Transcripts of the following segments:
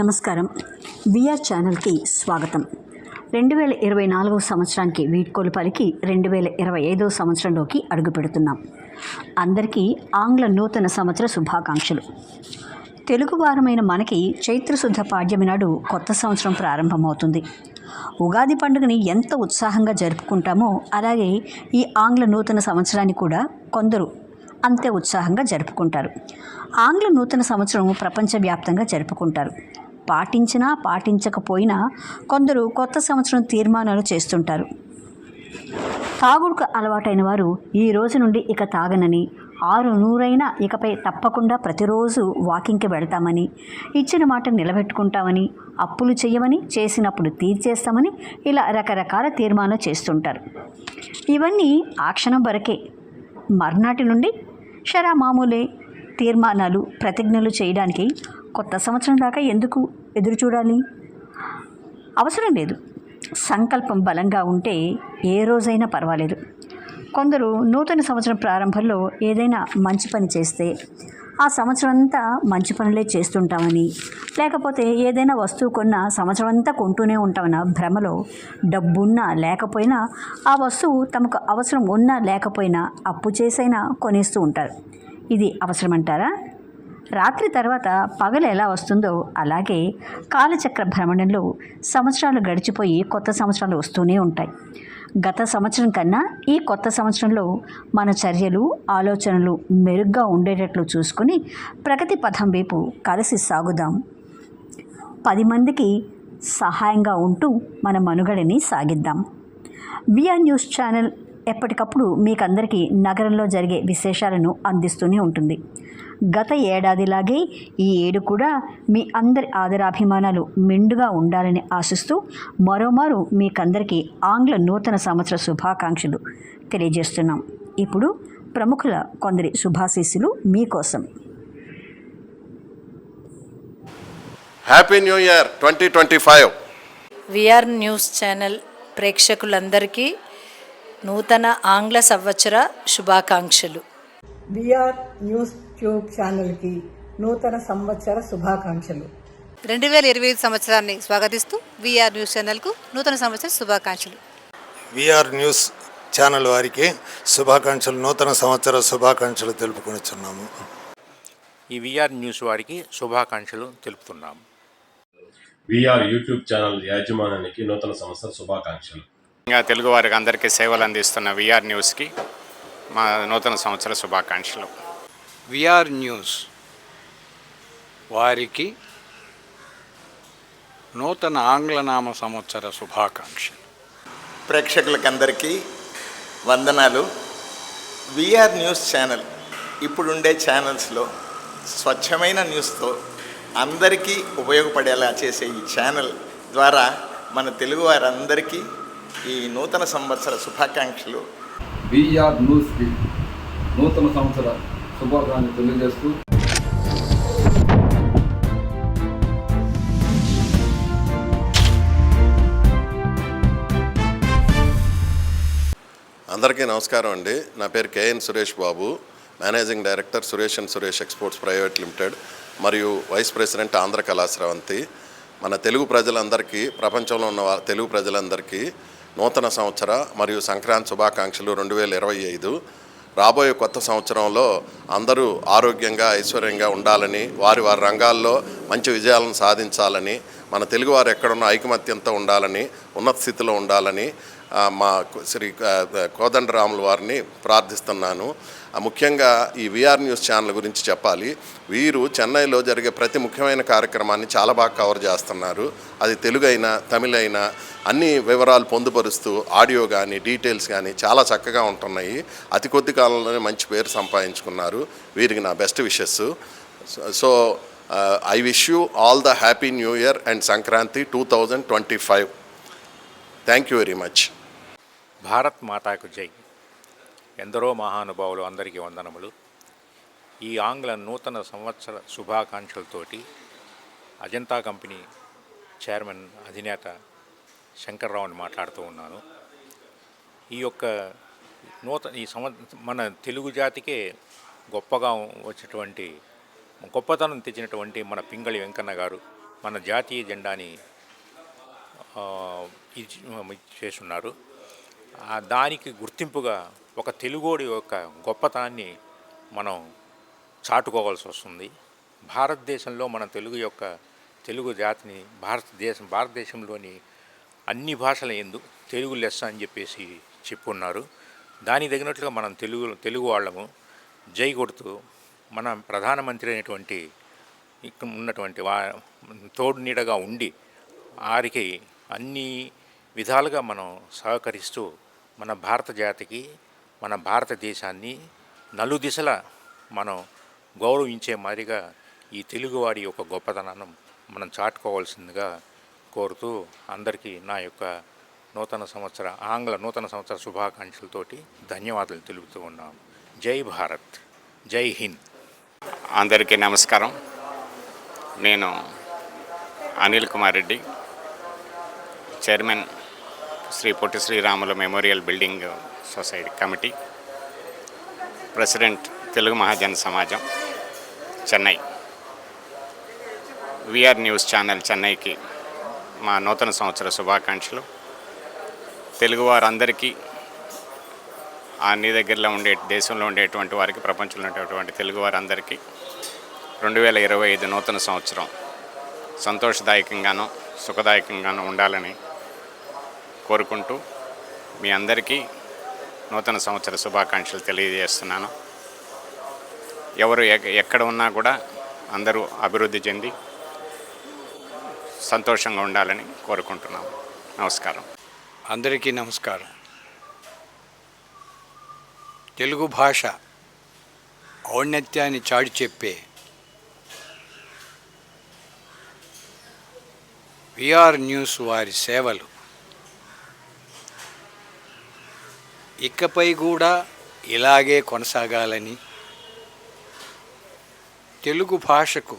నమస్కారం. విఆర్ ఛానల్కి స్వాగతం. రెండు వేల ఇరవై నాలుగవ సంవత్సరానికి వీడ్కోలు పలికి రెండు వేల ఇరవై ఐదవ సంవత్సరంలోకి అడుగుపెడుతున్నాం అందరికీ ఆంగ్ల నూతన సంవత్సర శుభాకాంక్షలు. తెలుగు వారమైన మనకి చైత్రశుద్ధ పాడ్యమి నాడు కొత్త సంవత్సరం ప్రారంభమవుతుంది. ఉగాది పండుగని ఎంత ఉత్సాహంగా జరుపుకుంటామో అలాగే ఈ ఆంగ్ల నూతన సంవత్సరాన్ని కూడా కొందరు అంతే ఉత్సాహంగా జరుపుకుంటారు. ఆంగ్ల నూతన సంవత్సరం ప్రపంచవ్యాప్తంగా జరుపుకుంటారు. పాటించినా పాటించకపోయినా కొందరు కొత్త సంవత్సరం తీర్మానాలు చేస్తుంటారు. తాగుడుకు అలవాటైన వారు ఈ రోజు నుండి ఇక తాగనని ఆరు నూరైనా ఇకపై తప్పకుండా ప్రతిరోజు వాకింగ్కి వెళ్తామని ఇచ్చిన మాట నిలబెట్టుకుంటామని అప్పులు చేయమని చేసినప్పుడు తీర్చేస్తామని ఇలా రకరకాల తీర్మానాలు చేస్తుంటారు. ఇవన్నీ ఆ క్షణం వరకే. మర్నాటి నుండి షరా మామూలే తీర్మానాలు ప్రతిజ్ఞలు చేయడానికి కొత్త సంవత్సరం దాకా ఎందుకు ఎదురు చూడాలి? అవసరం లేదు. సంకల్పం బలంగా ఉంటే ఏ రోజైనా పర్వాలేదు. కొందరు నూతన సంవత్సరం ప్రారంభంలో ఏదైనా మంచి పని చేస్తే ఆ సంవత్సరం అంతా మంచి పనులే చేస్తుంటామని లేకపోతే ఏదైనా వస్తువు కొన్న సంవత్సరం అంతా కొంటూనే ఉంటామన్న భ్రమలో డబ్బున్నా లేకపోయినా ఆ వస్తువు తమకు అవసరం ఉన్నా లేకపోయినా అప్పు చేసైనా కొనేస్తూ ఉంటారు. ఇది అవసరమంటారా? రాత్రి తర్వాత పగలు ఎలా వస్తుందో అలాగే కాలచక్ర భ్రమణంలో సంవత్సరాలు గడిచిపోయి కొత్త సంవత్సరాలు వస్తూనే ఉంటాయి. గత సంవత్సరం కన్నా ఈ కొత్త సంవత్సరంలో మన చర్యలు ఆలోచనలు మెరుగ్గా ఉండేటట్లు చూసుకుని ప్రగతి పథం వైపు కలిసి సాగుదాం. పది మందికి సహాయంగా ఉంటూ మన మనుగడని సాగిద్దాం. విఆర్ న్యూస్ ఛానల్ ఎప్పటికప్పుడు మీకందరికీ నగరంలో జరిగే విశేషాలను అందిస్తూనే ఉంటుంది. గత ఏడాదిలాగే ఈ ఏడు కూడా మీ అందరి ఆదరాభిమానాలు మెండుగా ఉండాలని ఆశిస్తూ మరోమారు మీకందరికీ ఆంగ్ల నూతన సంవత్సర శుభాకాంక్షలు తెలియజేస్తున్నాం. ఇప్పుడు ప్రముఖుల కొందరి శుభాశీస్సులు మీకోసం happy new year twenty twenty five VR news channel ప్రేక్షకులందరికీ నూతన ఆంగ్ల సంవత్సర శుభాకాంక్షలు. విఆర్ న్యూస్ ట్యూబ్ ఛానల్కి నూతన సంవత్సర శుభాకాంక్షలు. రెండు వేల ఇరవై ఐదు సంవత్సరాన్ని స్వాగతిస్తూ విఆర్ న్యూస్ ఛానల్కు నూతన సంవత్సర శుభాకాంక్షలు. విఆర్ న్యూస్ ఛానల్ వారికి శుభాకాంక్షలు నూతన సంవత్సర శుభాకాంక్షలు తెలుపుకొనిచున్నాము. ఈ విఆర్ న్యూస్ వారికి శుభాకాంక్షలు తెలుపుతున్నాము. విఆర్ యూట్యూబ్ ఛానల్ యాజమాన్యానికి నూతన సంవత్సర శుభాకాంక్షలు. ఇంకా తెలుగు వారికి అందరికీ సేవలు అందిస్తున్న విఆర్ న్యూస్కి మా నూతన సంవత్సర శుభాకాంక్షలు. విఆర్ న్యూస్ వారికి నూతన ఆంగ్లనామ సంవత్సర శుభాకాంక్షలు. ప్రేక్షకులకందరికీ వందనాలు. విఆర్ న్యూస్ ఛానల్ ఇప్పుడుండే ఛానల్స్లో స్వచ్ఛమైన న్యూస్తో అందరికీ ఉపయోగపడేలా చేసే ఈ ఛానల్ ద్వారా మన తెలుగు వారందరికీ ఈ నూతన సంవత్సర శుభాకాంక్షలు బీఆర్ న్యూస్కి నూతన సంవత్సర శుభాకాంక్షలు తెలియజేస్తూ అందరికీ నమస్కారం అండి. నా పేరు KN Suresh Babu managing director Suresh and Suresh exports private limited మరియు వైస్ ప్రెసిడెంట్ ఆంధ్ర కళాశ్రవంతి. మన తెలుగు ప్రజలందరికీ ప్రపంచంలో ఉన్న తెలుగు ప్రజలందరికీ నూతన సంవత్సర మరియు సంక్రాంతి శుభాకాంక్షలు రెండు వేల ఇరవై ఐదు. రాబోయే కొత్త సంవత్సరంలో అందరూ ఆరోగ్యంగా ఐశ్వర్యంగా ఉండాలని వారి వారి రంగాల్లో మంచి విజయాలను సాధించాలని మన తెలుగువారు ఎక్కడున్న ఐకమత్యంతో ఉండాలని ఉన్నత స్థితిలో ఉండాలని మా శ్రీ కోదండరాములు కోదండరాముల వారిని ప్రార్థిస్తున్నాను. ముఖ్యంగా ఈ విఆర్ న్యూస్ ఛానల్ గురించి చెప్పాలి. వీరు చెన్నైలో జరిగే ప్రతి ముఖ్యమైన కార్యక్రమాన్ని చాలా బాగా కవర్ చేస్తున్నారు. అది తెలుగు అయినా తమిళ అయినా అన్ని వివరాలు పొందుపరుస్తూ ఆడియో కానీ డీటెయిల్స్ కానీ చాలా చక్కగా ఉంటున్నాయి. అతి కొద్ది కాలంలోనే మంచి పేరు సంపాదించుకున్నారు. వీరికి నా best wishes so I wish you all the happy new year and Sankranti two thousand twenty five. Thank you very much. Bharat మాతాకు జై. ఎందరో మహానుభావులు అందరికీ వందనములు. ఈ ఆంగ్ల నూతన సంవత్సర శుభాకాంక్షలతోటి అజంతా కంపెనీ చైర్మన్ అధినేత శంకర్రావుని మాట్లాడుతూ ఉన్నాను. ఈ యొక్క నూతన ఈ సంవ మన తెలుగు జాతికే గొప్పగా వచ్చినటువంటి గొప్పతనం తెచ్చినటువంటి మన పింగళి వెంకన్న గారు మన జాతీయ జెండాని చేస్తున్నారు దానికి గుర్తింపుగా ఒక తెలుగోడి యొక్క గొప్పతాన్ని మనం చాటుకోవాల్సి వస్తుంది. భారతదేశంలో మన తెలుగు యొక్క తెలుగు జాతిని భారతదేశం భారతదేశంలోని అన్ని భాషల ఎందు తెలుగు లెస్స అని చెప్పేసి చెప్పున్నారు. దానికి తగినట్లుగా మనం తెలుగు తెలుగు వాళ్ళము జై కొడుతూ మన ప్రధానమంత్రి అయినటువంటి ఇక్కడ ఉన్నటువంటి వా తోడు నీడగా ఉండి వారికి అన్ని విధాలుగా మనం సహకరిస్తూ మన భారత జాతికి మన భారతదేశాన్ని నలుదిశల మనం గౌరవించే మాదిరిగా ఈ తెలుగువాడి యొక్క గొప్పతనాన్ని మనం చాటుకోవాల్సిందిగా కోరుతూ అందరికీ నా యొక్క నూతన సంవత్సర ఆంగ్ల నూతన సంవత్సర శుభాకాంక్షలతోటి ధన్యవాదాలు తెలుపుతూ ఉన్నాం. జై భారత్ జై హింద్. అందరికీ నమస్కారం. నేను Anil Kumar Reddy chairman Shri Potti Sriramulu memorial building society committee president Telugu Mahajana Samajam Chennai. VR news channel చెన్నైకి మా నూతన సంవత్సర శుభాకాంక్షలు. తెలుగువారందరికీ అన్ని దగ్గరలో ఉండే దేశంలో ఉండేటువంటి వారికి ప్రపంచంలో ఉండేటువంటి తెలుగువారందరికీ రెండు వేల ఇరవై ఐదు నూతన సంవత్సరం సంతోషదాయకంగాను సుఖదాయకంగాను ఉండాలని కోరుకుంటూ మీ అందరికీ నూతన సంవత్సర శుభాకాంక్షలు తెలియజేస్తున్నాను. ఎవరు ఎక్కడ ఉన్నా కూడా అందరూ అభివృద్ధి చెంది సంతోషంగా ఉండాలని కోరుకుంటున్నాము నమస్కారం. అందరికీ నమస్కారం. తెలుగు భాష ఔన్నత్యాన్ని చాటి చెప్పే విఆర్ న్యూస్ వారి సేవలు ఇకపై కూడా ఇలాగే కొనసాగాలని తెలుగు భాషకు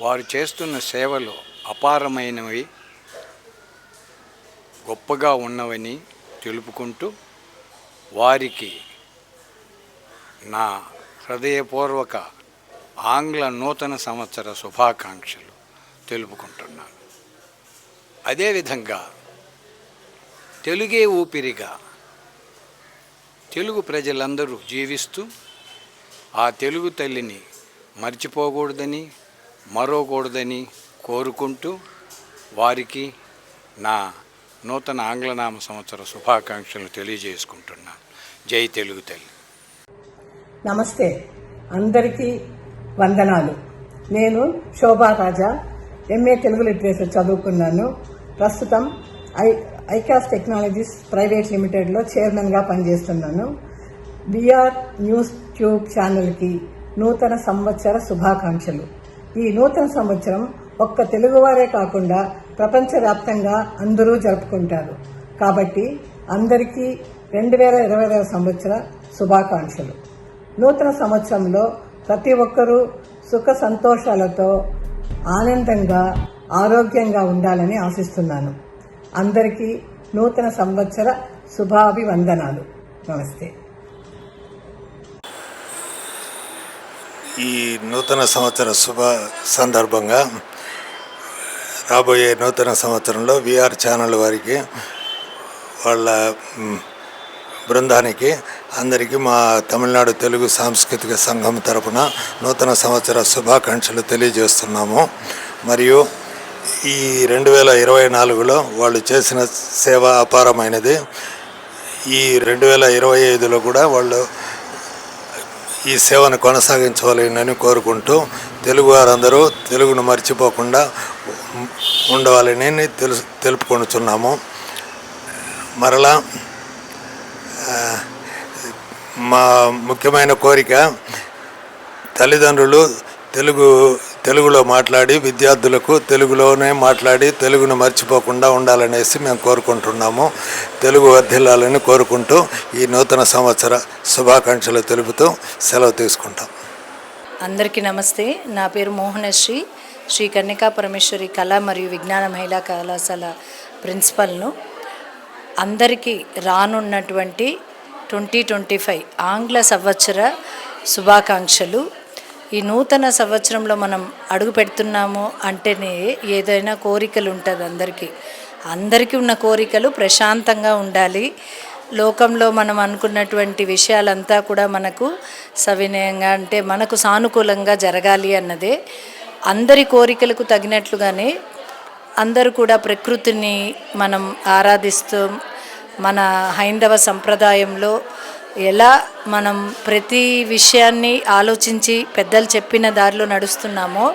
వారు చేస్తున్న సేవలు అపారమైనవి గొప్పగా ఉన్నవని తెలుపుకుంటూ వారికి నా హృదయపూర్వక ఆంగ్ల నూతన సంవత్సర శుభాకాంక్షలు తెలుపుకుంటున్నాను. అదేవిధంగా తెలుగే ఊపిరిగా తెలుగు ప్రజలందరూ జీవిస్తూ ఆ తెలుగు తల్లిని మర్చిపోకూడదని మరోకూడదని కోరుకుంటూ వారికి నా నూతన ఆంగ్లనామ సంవత్సర శుభాకాంక్షలు తెలియజేసుకుంటున్నాను జై తెలుగు తల్లి. నమస్తే. అందరికీ వందనాలు. నేను శోభా రాజా ఎంఏ తెలుగు లిటరేచర్ చదువుకున్నాను. ప్రస్తుతం ఐ ఐకాస్ టెక్నాలజీస్ ప్రైవేట్ లిమిటెడ్లో చైర్మన్గా పనిచేస్తున్నాను. బీఆర్ న్యూస్ ట్యూబ్ ఛానల్కి నూతన సంవత్సర శుభాకాంక్షలు. ఈ నూతన సంవత్సరం ఒక్క తెలుగువారే కాకుండా ప్రపంచవ్యాప్తంగా అందరూ జరుపుకుంటారు. కాబట్టి అందరికీ రెండు వేల ఇరవై సంవత్సర శుభాకాంక్షలు. నూతన సంవత్సరంలో ప్రతి ఒక్కరూ సుఖ సంతోషాలతో ఆనందంగా ఆరోగ్యంగా ఉండాలని ఆశిస్తున్నాను. అందరికీ నూతన సంవత్సర శుభాభివందనాలు. నమస్తే. ఈ నూతన సంవత్సర శుభ సందర్భంగా రాబోయే నూతన సంవత్సరంలో విఆర్ ఛానల్ వారికి వాళ్ళ బృందానికి అందరికీ మా తమిళనాడు తెలుగు సాంస్కృతిక సంఘం తరపున నూతన సంవత్సర శుభాకాంక్షలు తెలియజేస్తున్నాము. మరియు ఈ రెండు వేల ఇరవై నాలుగులో వాళ్ళు చేసిన సేవ అపారమైనది. ఈ రెండు వేల ఇరవై ఐదులో కూడా వాళ్ళు ఈ సేవను కొనసాగించవాలని కోరుకుంటూ తెలుగు వారందరూ తెలుగును మర్చిపోకుండా ఉండవాలని తెలుసు తెలుపుకొనుచున్నాము. మరలా మా ముఖ్యమైన కోరిక తల్లిదండ్రులు తెలుగు తెలుగులో మాట్లాడి విద్యార్థులకు తెలుగులోనే మాట్లాడి తెలుగును మర్చిపోకుండా ఉండాలనేసి మేము కోరుకుంటున్నాము. తెలుగు వర్ధిల్లాలని కోరుకుంటూ ఈ నూతన సంవత్సర శుభాకాంక్షలు తెలుపుతూ సెలవు తీసుకుంటాం. అందరికీ నమస్తే. నా పేరు మోహనశ్రీ. శ్రీ కన్యకా పరమేశ్వరి కళా మరియు విజ్ఞాన మహిళా కళాశాల ప్రిన్సిపల్ను. అందరికీ రానున్నటువంటి ట్వంటీ ట్వంటీ ఫైవ్ ఆంగ్ల సంవత్సర శుభాకాంక్షలు. ఈ నూతన సంవత్సరంలో మనం అడుగు పెడుతున్నాము అంటేనే ఏదైనా కోరికలు ఉంటుంది అందరికీ. అందరికీ ఉన్న కోరికలు ప్రశాంతంగా ఉండాలి. లోకంలో మనం అనుకున్నటువంటి విషయాలంతా కూడా మనకు సవినయంగా అంటే మనకు సానుకూలంగా జరగాలి అన్నదే. అందరి కోరికలకు తగినట్లుగానే అందరూ కూడా ప్రకృతిని మనం ఆరాధిస్తూ మన హైందవ సంప్రదాయంలో ఎలా మనం ప్రతి విషయాన్ని ఆలోచించి పెద్దలు చెప్పిన దారిలో నడుస్తున్నామో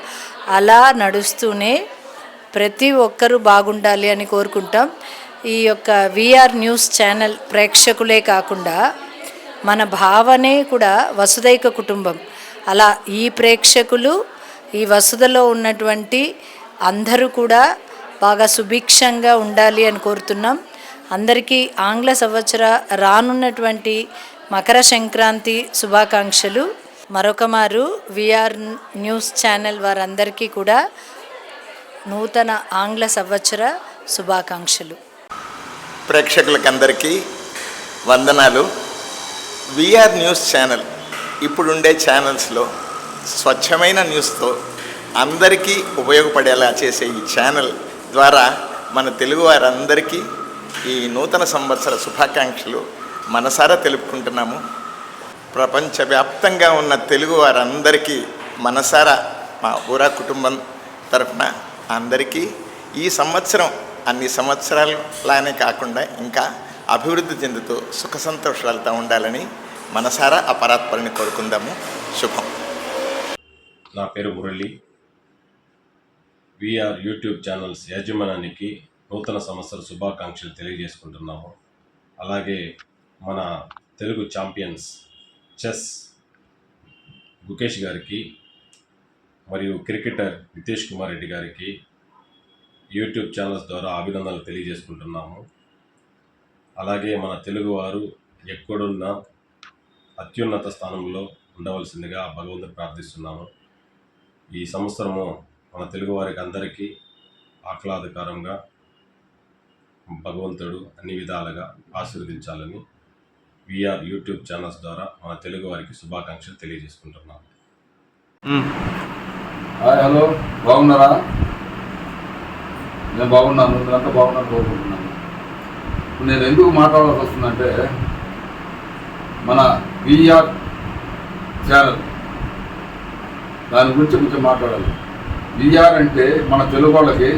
అలా నడుస్తూనే ప్రతి ఒక్కరూ బాగుండాలి అని కోరుకుంటాం. ఈ యొక్క విఆర్ న్యూస్ ఛానల్ ప్రేక్షకులే కాకుండా మన భావనే కూడా వసుదైక కుటుంబం. అలా ఈ ప్రేక్షకులు ఈ వసుదలో ఉన్నటువంటి అందరూ కూడా బాగా సుభిక్షంగా ఉండాలి అని కోరుతున్నాం. అందరికీ ఆంగ్ల సంవత్సర రానున్నటువంటి మకర సంక్రాంతి శుభాకాంక్షలు. మరొక మారు విఆర్ న్యూస్ ఛానల్ వారందరికీ కూడా నూతన ఆంగ్ల సంవత్సర శుభాకాంక్షలు. ప్రేక్షకులకందరికీ వందనాలు. విఆర్ న్యూస్ ఛానల్ ఇప్పుడుండే ఛానల్స్లో స్వచ్ఛమైన న్యూస్తో అందరికీ ఉపయోగపడేలా చేసే ఈ ఛానల్ ద్వారా మన తెలుగు వారందరికీ ఈ నూతన సంవత్సర శుభాకాంక్షలు మనసారా తెలుపుకుంటున్నాము. ప్రపంచవ్యాప్తంగా ఉన్న తెలుగు వారందరికీ మనసారా మా ఊరా కుటుంబం తరఫున అందరికీ ఈ సంవత్సరం అన్ని సంవత్సరాలలానే కాకుండా ఇంకా అభివృద్ధి చెందుతూ సుఖ సంతోషాలతో ఉండాలని మనసారా అపరాత్పరిని కోరుకుందాము. శుభం. నా పేరు మురళి. విఆర్ యూట్యూబ్ ఛానల్స్ యాజమాన్యానికి నూతన సంవత్సర శుభాకాంక్షలు తెలియజేసుకుంటున్నాము. అలాగే మన తెలుగు ఛాంపియన్స్ చెస్ గుకేష్ గారికి మరియు క్రికెటర్ నితీష్ కుమార్ రెడ్డి గారికి యూట్యూబ్ ఛానల్స్ ద్వారా అభినందనలు తెలియజేసుకుంటున్నాము. అలాగే మన తెలుగువారు ఎక్కడున్న అత్యున్నత స్థానంలో ఉండవలసిందిగా భగవంతుని ప్రార్థిస్తున్నాము. ఈ సంవత్సరము మన తెలుగువారికి అందరికీ ఆహ్లాదకరంగా భగవంతుడు అన్ని విధాలుగా ఆశీర్వదించాలని విఆర్ యూట్యూబ్ ఛానల్స్ ద్వారా మన తెలుగు వారికి శుభాకాంక్షలు తెలియజేసుకుంటున్నాము హాయ్ హలో. బాగున్నారా? నేను బాగున్నాను. మీరంతా బాగున్నారు కోరుకుంటున్నాను. ఇప్పుడు నేను ఎందుకు మాట్లాడాల్సి వస్తుందంటే మన విఆర్ ఛానల్ దాని గురించి కొంచెం మాట్లాడాలి. విఆర్ అంటే మన తెలుగు వాళ్ళకి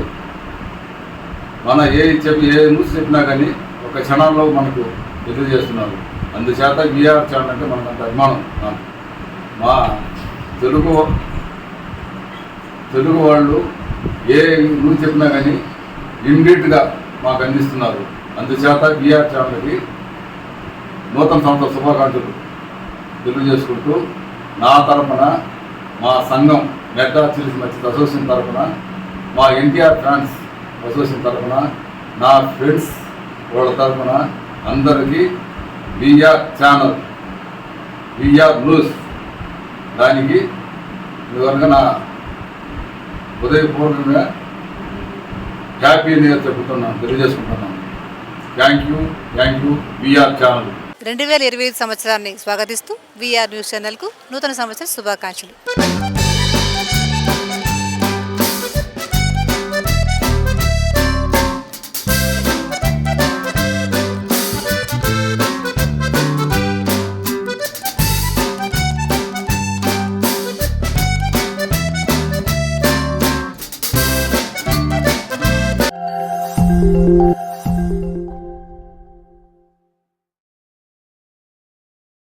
మన ఏ చెప్పి ఏ న్యూస్ చెప్పినా కానీ ఒక క్షణంలో మనకు తెలియజేస్తున్నారు. అందుచేత విఆర్ ఛానల్ అంటే మనకు అంత అభిమానం మా తెలుగు తెలుగు వాళ్ళు ఏ నువ్వు చెప్పినా కానీ ఇమ్మీడియట్గా మాకు అందిస్తున్నారు. అందుచేత బీఆర్ ఛానల్కి నూతన సంవత్సర శుభాకాంక్షలు తెలియజేసుకుంటూ నా తరపున మా సంఘం మెడ్డా చిల్స్ మధ్య అసోసియేషన్ తరపున మా ఎన్టీఆర్ ఫ్యాన్స్ అసోసియేషన్ తరపున నా ఫ్రెండ్స్ వాళ్ళ తరపున అందరికీ బీఆర్ ఛానల్ బీఆర్ న్యూస్ దానికి ఇదివరకు నా ఉదయపూర్వకంగా హ్యాపీ న్యూ చెబుతున్నాను తెలియజేసుకుంటున్నాను. Thank you thank you VR channel రెండు వేల ఇరవై ఐదు సంవత్సరాన్ని స్వాగతిస్తూ విఆర్ న్యూస్ ఛానల్కు నూతన సంవత్సర శుభాకాంక్షలు.